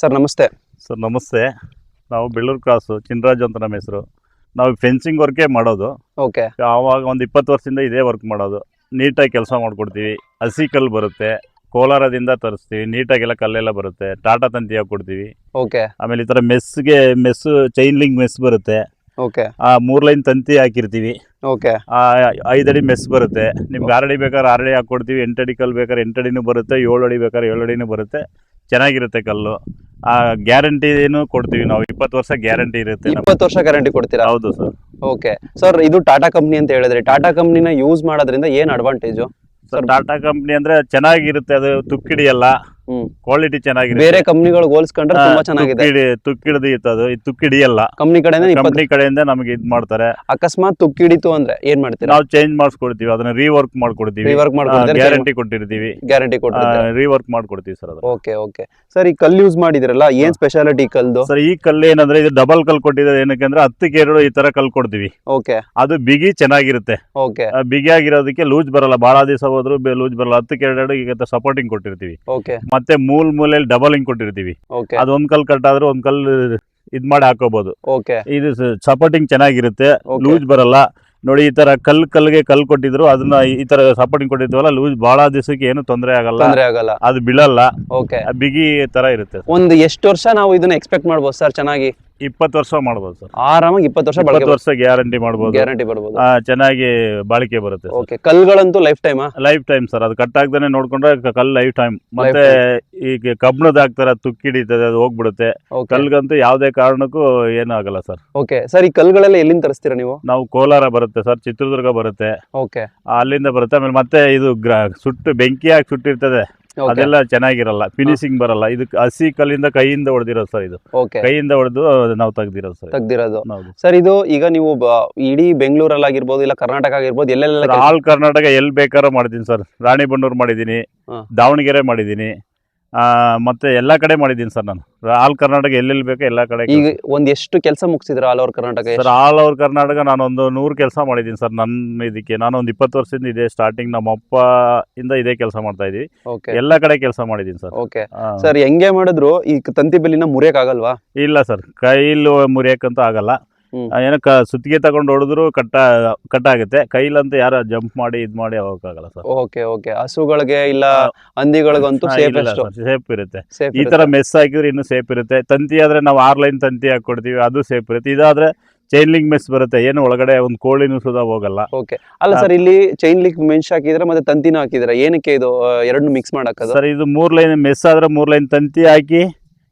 Sir ನಮಸ್ತೆ. Sir ನಮಸ್ತೆ. ನಾವು ಬೆಳ್ಳೂರು ಕ್ರಾಸು ಚಿನ್ರಾಜು ಅಂತ ನಮ್ಮ ಹೆಸರು. ನಾವು ಫೆನ್ಸಿಂಗ್ ವರ್ಕೇ ಮಾಡೋದು. ಓಕೆ. ಆವಾಗ ಒಂದು ಇಪ್ಪತ್ತು ವರ್ಷದಿಂದ ಇದೇ ವರ್ಕ್ ಮಾಡೋದು. ನೀಟಾಗಿ ಕೆಲಸ ಮಾಡಿಕೊಡ್ತೀವಿ. ಹಸಿ ಕಲ್ಲು ಬರುತ್ತೆ. ಕೋಲಾರದಿಂದ ತರಿಸ್ತೀವಿ. ನೀಟಾಗೆಲ್ಲ ಕಲ್ಲೆಲ್ಲ ಬರುತ್ತೆ. ಟಾಟಾ ತಂತಿ ಹಾಕ್ಕೊಡ್ತೀವಿ ಓಕೆ. ಆಮೇಲೆ ಈ ಥರ ಮೆಸ್ಗೆ ಮೆಸ್ಸು ಚೈನ್ ಲಿಂಗ್ ಮೆಸ್ ಬರುತ್ತೆ. ಓಕೆ. ಆ ಮೂರು ಲೈನ್ ತಂತಿ ಹಾಕಿರ್ತೀವಿ. ಓಕೆ. ಆ ಐದು ಅಡಿ ಮೆಸ್ ಬರುತ್ತೆ. ನಿಮ್ಗೆ ಆರಡಿ ಬೇಕಾದ್ರೆ ಆರಡಿ ಹಾಕ್ಕೊಡ್ತೀವಿ. ಎಂಟು ಅಡಿ ಕಲ್ಲು ಬೇಕಾದ್ರೆ ಎಂಟು ಅಡಿನೂ ಬರುತ್ತೆ. ಏಳು ಅಡಿ ಬೇಕಾದ್ರೆ ಏಳು ಅಡಿನೂ ಬರುತ್ತೆ. ಚೆನ್ನಾಗಿರುತ್ತೆ ಕಲ್ಲು. ಆ ಗ್ಯಾರಂಟಿ ಏನು ಕೊಡ್ತೀವಿ ನಾವು? ಇಪ್ಪತ್ತು ವರ್ಷ ಗ್ಯಾರಂಟಿ ಇರುತ್ತೆ ನಮ್ಗೆ. ಇಪ್ಪತ್ತು ವರ್ಷ ಗ್ಯಾರಂಟಿ ಕೊಡ್ತೀರಾ? ಹೌದು ಸರ್. ಓಕೆ. ಸರ್ ಇದು ಟಾಟಾ ಕಂಪ್ನಿ ಅಂತ ಹೇಳಿದ್ರೆ ಟಾಟಾ ಕಂಪ್ನಿನ ಯೂಸ್ ಮಾಡೋದ್ರಿಂದ ಏನ್ ಅಡ್ವಾಂಟೇಜು ಸರ್ ಟಾಟಾ ಕಂಪ್ನಿ ಅಂದ್ರೆ ಚೆನ್ನಾಗಿರುತ್ತೆ ಅದು ತುಕ್ಕಿಡಿಯಲ್ಲ ಕ್ವಾಲಿಟಿ ಚೆನ್ನಾಗಿದೆ ಬೇರೆ ಕಂಪ್ನಿಗಳಿಗೆ ಹೋಲಿಸ್ಕೊಂಡ್ರೆ ತುಂಬಾ ಚೆನ್ನಾಗಿದೆ. ತುಕ್ಕಿಡಿ ಅದು. ತುಕ್ಕಿಡಿಯಲ್ಲ. ಕಂಪ್ನಿ ಕಡೆಯಿಂದ ಕಂಪ್ನಿ ಕಡೆಯಿಂದ ನಮಗೆ ಇದು ಮಾಡ್ತಾರೆ. ಅಕಸ್ಮಾತ್ ತುಕ್ಕಿಡಿತು ಅಂದ್ರೆ ಏನ್ ಮಾಡ್ತೀರಾ? ನಾವು ಚೇಂಜ್ ಮಾಡಿಸ್ಕೊಡ್ತೀವಿ. ಅದನ್ನ ರೀವರ್ಕ್ ಮಾಡ್ಕೊಡ್ತೀವಿ. ರಿವರ್ಕ್ ಮಾಡ್ಕೊಡ್ತೀವಿ ಗ್ಯಾರಂಟಿ ಕೊಟ್ಟಿರ್ತೀವಿ. ಗ್ಯಾರಂಟಿ ಕೊಟ್ಟಿರ್ತೀವಿ ರೀವರ್ಕ್ ಮಾಡ್ಕೊಡ್ತೀವಿ ಸರ್ ಅದು ಓಕೆ ಓಕೆ ಸರ್ ಈ ಕಲ್ ಯೂಸ್ ಮಾಡಿದಿರಲ್ಲ ಏನ್ ಸ್ಪೆಷಾಲಿಟಿ ಕಲ್ದು ಸರ್ ಈ ಕಲ್ಲು ಏನಂದ್ರೆ ಇದು ಡಬಲ್ ಕಲ್ ಕೊಟ್ಟಿದ್ದಾರೆ. ಏನಕ್ಕೆ ಅಂದ್ರೆ ಹತ್ತಕ್ಕೆ ಎರಡು ಈ ತರ ಕಲ್ ಕೊಡ್ತೀವಿ. ಓಕೆ ಅದು ಬಿಗಿ ಚೆನ್ನಾಗಿರುತ್ತೆ. ಓಕೆ ಬಿಗಿ ಆಗಿರೋದಕ್ಕೆ ಲೂಸ್ ಬರಲ್ಲ. ಬಹಳ ದಿವಸ ಹೋದ್ರು ಲೂಸ್ ಬರಲ್ಲ. ಹತ್ತಕ್ಕೆ ಎರಡು ಈಗ ಸಪೋರ್ಟಿಂಗ್ ಕೊಟ್ಟಿರ್ತೀವಿ. ಓಕೆ ಮತ್ತೆ ಮೂಲ್ ಮೂಲೆಯಲ್ಲಿ ಡಬಲಿಂಗ್ ಕೊಟ್ಟಿರ್ತೀವಿ. ಅದು ಒಂದ್ ಕಲ್ ಕಟ್ ಆದ್ರೆ ಒಂದ್ ಕಲ್ ಇದ್ ಮಾಡಿ ಹಾಕೋಬಹುದು ಇದು ಸಪೋರ್ಟಿಂಗ್ ಚೆನ್ನಾಗಿರುತ್ತೆ. ಲೂಸ್ ಬರಲ್ಲ. ನೋಡಿ ಈ ತರ ಕಲ್ ಕಲ್ಗೆ ಕಲ್ ಕೊಟ್ಟಿದ್ರು ಅದನ್ನ ಈ ತರ ಸಪೋರ್ಟಿಂಗ್ ಕೊಟ್ಟಿದ್ವಲ್ಲ ಲೂಸ್ ಬಹಳ ದಿವಸಕ್ಕೆ ಏನು ತೊಂದರೆ ಆಗಲ್ಲ. ಆಗಲ್ಲ. ಅದು ಬೀಳಲ್ಲ. ಬಿಗಿ ತರ ಇರುತ್ತೆ. ಒಂದು ಎಷ್ಟು ವರ್ಷ ನಾವು ಇದನ್ನ ಎಕ್ಸ್ಪೆಕ್ಟ್ ಮಾಡ್ಬೋದು ಸರ್ ಚೆನ್ನಾಗಿ. ಇಪ್ಪತ್ತು ವರ್ಷ ಮಾಡ್ಬೋದು ಸರ್. ಆರಾಮಾಗಿ ಇಪ್ಪತ್ತು ವರ್ಷ ಬಳಕೆ ಇಪ್ಪತ್ತು ವರ್ಷ ಗ್ಯಾರಂಟಿ ಮಾಡ್ಬೋದು. ಗ್ಯಾರಂಟಿ ಬರ್ಬೋದು. ಆ, ಚೆನ್ನಾಗಿ ಬಾಳಿಕೆ ಬರುತ್ತೆ okay ಕಲ್ಗಳಂತೂ life time? Life time sir ಅದು ಕಟ್ ಆಗ್ದಾನೆ ನೋಡ್ಕೊಂಡ್ರೆ ಕಲ್ ಕಲ್ಲು ಲೈಫ್ ಟೈಮ್. ಮತ್ತೆ ಈಗ ಕಬ್ಬಣದ ಹಾಕ್ತಾರೆ ಅದು ತುಕ್ಕಿಡಿತದೆ ಅದು ಹೋಗ್ಬಿಡುತ್ತೆ. ಓಕೆ. ಕಲ್ಗಂತೂ ಯಾವುದೇ ಕಾರಣಕ್ಕೂ ಏನೂ ಆಗಲ್ಲ ಸರ್. ಓಕೆ ಸರ್ ಈ ಕಲ್ಗಳೆಲ್ಲ ಎಲ್ಲಿಂದ ತರಿಸ್ತೀರಾ ನೀವು? ನಾವು ಕೋಲಾರ ಬರುತ್ತೆ ಸರ್ ಚಿತ್ರದುರ್ಗ ಬರುತ್ತೆ. ಓಕೆ. ಆ, ಅಲ್ಲಿಂದ ಬರುತ್ತೆ. ಆಮೇಲೆ ಮತ್ತೆ ಇದು ಗ್ರ ಸುಟ್ಟು ಬೆಂಕಿ ಹಾಕಿ ಸುಟ್ಟಿರ್ತದೆ. ಅದೆಲ್ಲ ಚೆನ್ನಾಗಿರಲ್ಲ. ಫಿನಿಶಿಂಗ್ ಬರಲ್ಲ. ಇದು ಹಸಿ ಕಲ್ಲಿಂದ ಕೈಯಿಂದ ಹೊಡೆದಿರೋದು ಸರ್ ಇದು. ಕೈಯಿಂದ ಹೊಡೆದು ನಾವು ತೆಗ್ದಿರೋದು ಸರ್ ತೆಗ್ದಿರೋದು. ಸರ್ ಇದು ಈಗ ನೀವು ಇಡೀ ಬೆಂಗಳೂರಲ್ಲಿ ಆಗಿರ್ಬೋದು ಇಲ್ಲ ಕರ್ನಾಟಕ ಆಗಿರ್ಬೋದು ಎಲ್ಲೆಲ್ಲ ಆಲ್ ಕರ್ನಾಟಕ ಎಲ್ಲಿ ಬೇಕಾದ್ರೂ ಮಾಡಿದ್ದೀನಿ ಸರ್. ರಾಣಿಬೆನ್ನೂರು ಮಾಡಿದ್ದೀನಿ ದಾವಣಗೆರೆ ಮಾಡಿದ್ದೀನಿ. ಮತ್ತೆ ಎಲ್ಲ ಕಡೆ ಮಾಡಿದ್ದೀನಿ ಸರ್ ನಾನು. ಆಲ್ ಕರ್ನಾಟಕ ಎಲ್ಲೆಲ್ಲಿ ಬೇಕೋ ಎಲ್ಲ ಕಡೆ ಈಗ ಒಂದ್ ಎಷ್ಟು ಕೆಲಸ ಮುಗಿಸಿದ್ರೆ all over Karnataka sir all over Karnataka ನಾನೊಂದು ನೂರು ಕೆಲಸ ಮಾಡಿದ್ದೀನಿ ಸರ್ ನನ್ನ ಇದಕ್ಕೆ. ನಾನು ಒಂದು ಇಪ್ಪತ್ತು ವರ್ಷದಿಂದ ಇದೆ ಸ್ಟಾರ್ಟಿಂಗ್ ನಮ್ಮ ಅಪ್ಪ ಇಂದ ಇದೇ ಕೆಲಸ ಮಾಡ್ತಾ ಇದೀವಿ. ಓಕೆ ಎಲ್ಲ ಕಡೆ ಕೆಲಸ ಮಾಡಿದ್ದೀನಿ ಸರ್. ಓಕೆ ಸರ್ ಹೆಂಗೆ ಮಾಡಿದ್ರು? ಈ ತಂತಿ ಬೆಲ್ಲಿನ ಮುರಿಯಕ್ಕಾಗಲ್ವಾ ಇಲ್ಲ ಸರ್ ಕೈಲು ಮುರಿಯಕ್ಕಂತೂ ಆಗಲ್ಲ. ಹ್ಮ್. ಆ, ಏನೋ ಕ ಸುತ್ತಿಗೆ ತಗೊಂಡು ಹೊಡೆದ್ರು ಕಟ್ಟ ಕಟ್ ಆಗುತ್ತೆ ಕೈಲಂತ ಯಾರ ಜಂಪ್ ಮಾಡಿ ಇದ್ ಮಾಡಿ ಹೋಗಕ್ಕಾಗಲ್ಲ ಸರ್. Okay okay. ಹಸುಗಳಿಗೆ ಇಲ್ಲ ಹಂದಿಗಳಿಗಂತೂ ಸೇಫ್ ಇರುತ್ತೆ. ಈ ತರ ಮೆಸ್ ಹಾಕಿದ್ರೆ ಇನ್ನು ಸೇಫ್ ಇರುತ್ತೆ. ತಂತಿ ಆದ್ರೆ ನಾವು ಆರ್ ಲೈನ್ ತಂತಿ ಹಾಕೊಡ್ತೀವಿ ಅದು ಸೇಫ್ ಇರುತ್ತೆ. ಇದಾದ್ರೆ ಚೈನ್ ಲಿಂಕ್ ಮೆಸ್ ಬರುತ್ತೆ. ಏನು ಒಳಗಡೆ ಒಂದು ಕೋಳಿನೂ ಸುದಾ ಹೋಗಲ್ಲ. ಓಕೆ. ಅಲ್ಲ ಸರ್ ಇಲ್ಲಿ ಚೈನ್ ಲಿಂಕ್ ಮೆನ್ಸ್ ಹಾಕಿದ್ರೆ ಮತ್ತೆ ತಂತಿನೂ ಹಾಕಿದ್ರೆ ಏನಕ್ಕೆ ಇದು ಎರಡನ್ನೂ ಮಿಕ್ಸ್ ಮಾಡಕ್ಕೆ ಸರ್ ಇದು ಮೂರ್ ಲೈನ್ ಮೆಸ್ ಆದ್ರೆ ಮೂರ್ ಲೈನ್ ತಂತಿ ಹಾಕಿ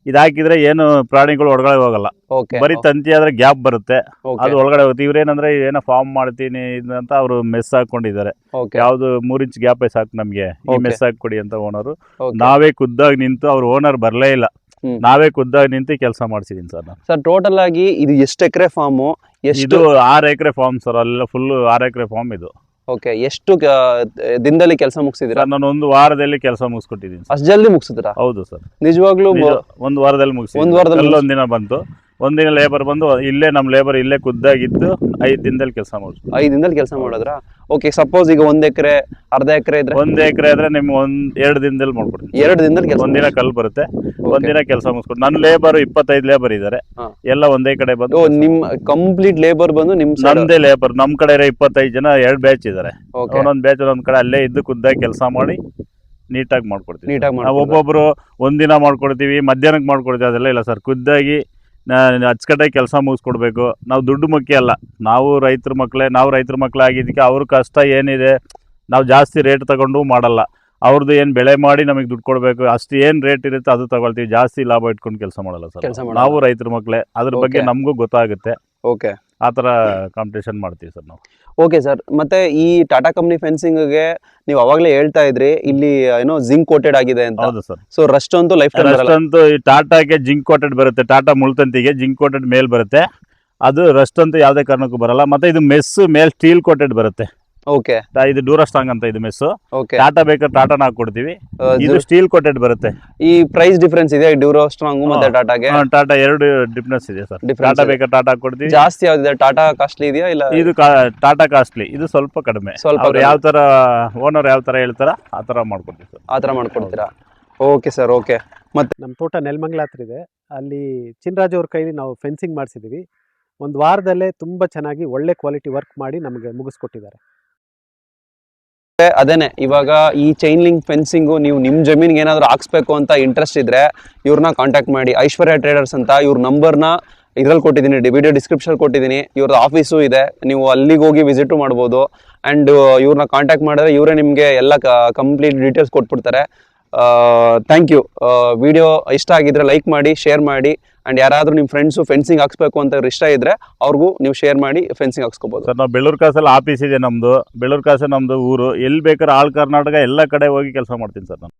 ಇದು ಹಾಕಿದ್ರೆ ಏನು ಪ್ರಾಣಿಗಳು ಒಳಗಡೆ ಹೋಗಲ್ಲ. ಓಕೆ ಬರೀ ತಂತಿ ಆದ್ರೆ ಗ್ಯಾಪ್ ಬರುತ್ತೆ. ಅದು ಒಳಗಡೆ ಹೋಗುತ್ತೆ. ಇವ್ರೇನಂದ್ರೆ ಏನೋ ಫಾರ್ಮ್ ಮಾಡ್ತೀನಿ ಅಂತ ಅವರು ಮೆಸ್ ಹಾಕೊಂಡಿದ್ದಾರೆ ಯಾವ್ದು ಮೂರ್ ಇಂಚ್ ಗ್ಯಾಪ್ ಸಾಕು ನಮ್ಗೆ. ಈ. ಮೆಸ್ ಹಾಕೊಡಿ ಅಂತ ಓನರ್ ನಾವೇ ಖುದ್ದಾಗಿ ನಿಂತು ಅವ್ರ ಓನರ್ ಬರಲೇ ಇಲ್ಲ. ನಾವೇ ಖುದ್ದಾಗಿ ನಿಂತು ಕೆಲಸ ಮಾಡ್ಸಿದೀನಿ ಸರ್ ನಾನು. ಸರ್ ಟೋಟಲ್ ಆಗಿ ಇದು ಎಷ್ಟು ಎಕರೆ ಫಾರ್ಮು ಇದು ಆರು ಎಕರೆ ಫಾರ್ಮ್ ಸರ್ ಅಲ್ಲೆಲ್ಲ ಫುಲ್ ಆರು ಎಕರೆ ಫಾರ್ಮ್ ಇದು. ಓಕೆ ಎಷ್ಟು ದಿನದಲ್ಲಿ ಕೆಲಸ ಮುಗಿಸಿದಿರಾ ಸರ್ ನಾನು ಒಂದು ವಾರದಲ್ಲಿ ಕೆಲಸ ಮುಗಿಸ್ಕೊಟ್ಟಿದ್ದೀನಿ ಅಷ್ಟು ಜಲ್ದಿ ಮುಗಿಸಿದ್ರಾ ಹೌದು ಸರ್. ನಿಜವಾಗ್ಲೂ ನಿಜ, ಒಂದು ವಾರದಲ್ಲಿ ಮುಗಿಸಿ ಒಂದು ವಾರದಲ್ಲಿ ಒಂದು ದಿನ ಬಂತು. ಒಂದಿನ ಲೇಬರ್ ಬಂದು ಇಲ್ಲೇ ನಮ್ಮ ಲೇಬರ್ ಇಲ್ಲೇ ಖುದ್ದಾಗಿದ್ದು ಐದು ದಿನದಲ್ಲಿ ಕೆಲಸ ಮಾಡಿಸ್ಬೋದು ಐದು ದಿನದಲ್ಲಿ ಕೆಲಸ ಮಾಡಿದ್ರ? ಓಕೆ ಸಪೋಸ್ ಈಗ ಒಂದ್ ಎಕರೆ ಅರ್ಧ ಎಕರೆ ಇದ್ರೆ? ಒಂದ್ ಎಕರೆ ಆದ್ರೆ ನಿಮ್ಗೆ ಒಂದ್ ಎರಡು ದಿನದಲ್ಲಿ ಮಾಡ್ಕೊಡ್ತೀನಿ. ಎರಡು ದಿನದಲ್ಲಿ ಕೆಲಸ ಒಂದಿನ ಕಲ್ ಬರುತ್ತೆ. ಒಂದಿನ ಕೆಲಸ ಮುಗಿಸ್ಕೊಡ್ ನನ್ನ ಲೇಬರ್ ಇಪ್ಪತ್ತೈದು ಲೇಬರ್ ಇದ್ದಾರೆ. ಎಲ್ಲ ಒಂದೇ ಕಡೆ ಬಂದು ನಿಮ್ಮ ನಿಮ್ ಕಂಪ್ಲೀಟ್ ಲೇಬರ್ ಬಂದು ನಿಮ್ ನಂದೇ ನಮ್ದೇ ಲೇಬರ್ ನಮ್ ಕಡೆ ಇರೋ ಇಪ್ಪತ್ತೈದು ಜನ ಎರಡು ಬ್ಯಾಚ್ ಇದ್ದಾರೆ ಒಂದೊಂದು ಬ್ಯಾಚ್ ಒಂದೊಂದ್ ಕಡೆ ಅಲ್ಲೇ ಇದ್ದು ಖುದ್ದಾಗಿ ಕೆಲಸ ಮಾಡಿ ನೀಟಾಗಿ ಮಾಡ್ಕೊಡ್ತೀವಿ. ನೀಟಾಗಿ ಒಬ್ಬೊಬ್ರು ಒಂದಿನ ಮಾಡ್ಕೊಡ್ತೀವಿ ಮಧ್ಯಾಹ್ನಕ್ಕೆ ಮಾಡ್ಕೊಡ್ತೀವಿ ಅದೆಲ್ಲ ಇಲ್ಲ ಸರ್. ಖುದ್ದಾಗಿ ಅಚ್ಚುಕಟ್ಟಾಗಿ ಕೆಲಸ ಮುಗಿಸ್ಕೊಡ್ಬೇಕು. ನಾವು ದುಡ್ಡು ಮುಖ್ಯ ಅಲ್ಲ. ನಾವು ರೈತರ ಮಕ್ಕಳೇ ನಾವು ರೈತರ ಮಕ್ಕಳೇ ಆಗಿದ್ದಕ್ಕೆ ಅವ್ರ ಕಷ್ಟ ಏನಿದೆ ನಾವು ಜಾಸ್ತಿ ರೇಟ್ ತಗೊಂಡು ಮಾಡಲ್ಲ. ಅವ್ರದ್ದು ಏನು ಬೆಳೆ ಮಾಡಿ ನಮಗೆ ದುಡ್ಡು ಕೊಡಬೇಕು ಅಷ್ಟು ಏನು ರೇಟ್ ಇರುತ್ತೆ ಅದು ತಗೊಳ್ತೀವಿ. ಜಾಸ್ತಿ ಲಾಭ ಇಟ್ಕೊಂಡು ಕೆಲಸ ಮಾಡಲ್ಲ ಸರ್ ನಾವು. ರೈತರ ಮಕ್ಕಳೇ ಅದ್ರ ಬಗ್ಗೆ ನಮಗೂ ಗೊತ್ತಾಗುತ್ತೆ. ಓಕೆ ಆ ಥರ ಕಾಂಪಿಟೇಷನ್ ಮಾಡ್ತೀವಿ ಸರ್ ನಾವು. ಓಕೆ ಸರ್ ಮತ್ತೆ ಈ ಟಾಟಾ ಕಂಪ್ನಿ ಫೆನ್ಸಿಂಗ್ಗೆ ನೀವು ಅವಾಗಲೇ ಹೇಳ್ತಾ ಇದ್ರಿ ಇಲ್ಲಿ ಏನೋ ಜಿಂಕ್ ಕೋಟೆಡ್ ಆಗಿದೆ ಅಂತ. ಹೌದು ಸರ್ ಸೊ ರಸ್ಟ್ ಅಂತೂ ಲೈಫ್ ರಸ್ಟ್ ಅಂತೂ ಈ ಟಾಟಾಗೆ ಜಿಂಕ್ ಕೋಟೆಡ್ ಬರುತ್ತೆ ಟಾಟಾ ಮುಳ್ತಂತಿಗೆ ಜಿಂಕ್ ಕೋಟೆಡ್ ಮೇಲ್ ಬರುತ್ತೆ. ಅದು ರಸ್ಟ್ ಅಂತೂ ಯಾವುದೇ ಕಾರಣಕ್ಕೂ ಬರಲ್ಲ. ಮತ್ತೆ ಇದು ಮೆಸ್ ಮೇಲ್ ಸ್ಟೀಲ್ ಕೋಟೆಡ್ ಬರುತ್ತೆ. ಓಕೆ ಇದು ಡೂರಸ್ಟಾಂಗ್ ಅಂತ ಇದು ಮೆಸ್ ಓಕೆ ಟಾಟಾ ಬೇಕಾದ್ರೆ ಟಾಟಾನ ಹಾಕೊಡ್ತೀವಿ ಇದು ಸ್ಟೀಲ್ ಕೋಟೆಡ್ ಬರುತ್ತೆ. ಈ ಪ್ರೈಸ್ ಡಿಫರೆನ್ಸ್ ಇದೆ ಡ್ಯೂರೋ ಸ್ಟ್ರಾಂಗ್ ಮತ್ತೆ ಟಾಟಾಗೆ ಟಾಟಾ ಎರಡು ಡಿಫ್ರೆನ್ಸ್ ಇದೆ ಸರ್ ಟಾಟಾ. ಬೇಕಾದ್ರೆ ಟಾಟಾ ಕೊಡ್ತೀವಿ ಜಾಸ್ತಿ ಯಾವ್ದಿದೆ? ಟಾಟಾ ಕಾಸ್ಟ್ಲಿ ಇದೆಯಾ ಇಲ್ಲ? ಇದು ಟಾಟಾ ಕಾಸ್ಟ್ಲಿ ಇದು ಸ್ವಲ್ಪ ಕಡಿಮೆ. ಸ್ವಲ್ಪ ಅವ್ರು ಯಾವ ತರ ಓನರ್ ಯಾವ ತರ ಹೇಳ್ತಾರ ಆ ತರ ಮಾಡ್ಕೊಡ್ತೀವಿ ಸರ್ ಆ ತರ ಮಾಡ್ಕೊಡ್ತೀರಾ? ಓಕೆ ಸರ್ ಓಕೆ ಮತ್ತೆ- ನಮ್ಮ ತೋಟ ನೆಲ್ಮಂಗ್ಲ ಹತ್ರ ಇದೆ. ಅಲ್ಲಿ ಚಿನ್ರಾಜ್ ಅವ್ರ ಕೈಲಿ ನಾವು ಫೆನ್ಸಿಂಗ್ ಮಾಡಿಸಿದ್ದೀವಿ ಒಂದು ವಾರದಲ್ಲೇ ತುಂಬ ಚೆನ್ನಾಗಿ ಒಳ್ಳೆ ಕ್ವಾಲಿಟಿ ವರ್ಕ್ ಮಾಡಿ ನಮಗೆ ಮುಗಿಸ್ಕೊಟ್ಟಿದ್ದಾರೆ. ಅದೇನೆ, ಇವಾಗ ಈ ಚೈನ್ ಲಿಂಕ್ ಫೆನ್ಸಿಂಗು ನೀವು ನಿಮ್ಮ ಜಮೀನಿಗೆ ಏನಾದರೂ ಹಾಕ್ಸ್ಬೇಕು ಅಂತ ಇಂಟ್ರೆಸ್ಟ್ ಇದ್ರೆ ಇವ್ರನ್ನ ಕಾಂಟ್ಯಾಕ್ಟ್ ಮಾಡಿ. ಐಶ್ವರ್ಯ ಟ್ರೇಡರ್ಸ್ ಅಂತ ಇವ್ರ ನಂಬರ್ನ ಇದ್ರಲ್ಲಿ ಕೊಟ್ಟಿದ್ದೀನಿ ವಿಡಿಯೋ ಡಿಸ್ಕ್ರಿಪ್ಷನ್ ಕೊಟ್ಟಿದ್ದೀನಿ. ಇವ್ರದ್ದು ಆಫೀಸು ಇದೆ, ನೀವು ಅಲ್ಲಿಗೆ ಹೋಗಿ ವಿಸಿಟು ಮಾಡ್ಬೋದು. ಆ್ಯಂಡ್ ಇವ್ರನ್ನ ಕಾಂಟ್ಯಾಕ್ಟ್ ಮಾಡಿದ್ರೆ ಇವರೇ ನಿಮಗೆ ಎಲ್ಲ ಕಂಪ್ಲೀಟ್ ಡೀಟೇಲ್ಸ್ ಕೊಟ್ಬಿಡ್ತಾರೆ. ಥ್ಯಾಂಕ್ ಯು ವಿಡಿಯೋ ಇಷ್ಟ ಆಗಿದ್ರೆ ಲೈಕ್ ಮಾಡಿ ಶೇರ್ ಮಾಡಿ ಆ್ಯಂಡ್ ಯಾರಾದರೂ ನಿಮ್ಮ ಫ್ರೆಂಡ್ಸು ಫೆನ್ಸಿಂಗ್ ಹಾಕ್ಸ್ಬೇಕು ಅಂತ ಇಷ್ಟ ಇದ್ರೆ ಅವ್ರಿಗೂ ನೀವು ಶೇರ್ ಮಾಡಿ ಫೆನ್ಸಿಂಗ್ ಹಾಕ್ಸ್ಕೋಬೋದು. ಸರ್, ನಾವು ಬೆಳ್ಳೂರು ಕಾಸಲ್ಲಿ ಆಫೀಸ್ ಇದೆ ನಮ್ಮದು ಬೆಳ್ಳೂರು ಕಾಸೆ ನಮ್ಮದು ಊರು. ಎಲ್ಲಿ ಬೇಕಾದ್ರೆ ಆಲ್ ಕರ್ನಾಟಕ ಎಲ್ಲ ಕಡೆ ಹೋಗಿ ಕೆಲಸ ಮಾಡ್ತೀನಿ ಸರ್ ನಾನು.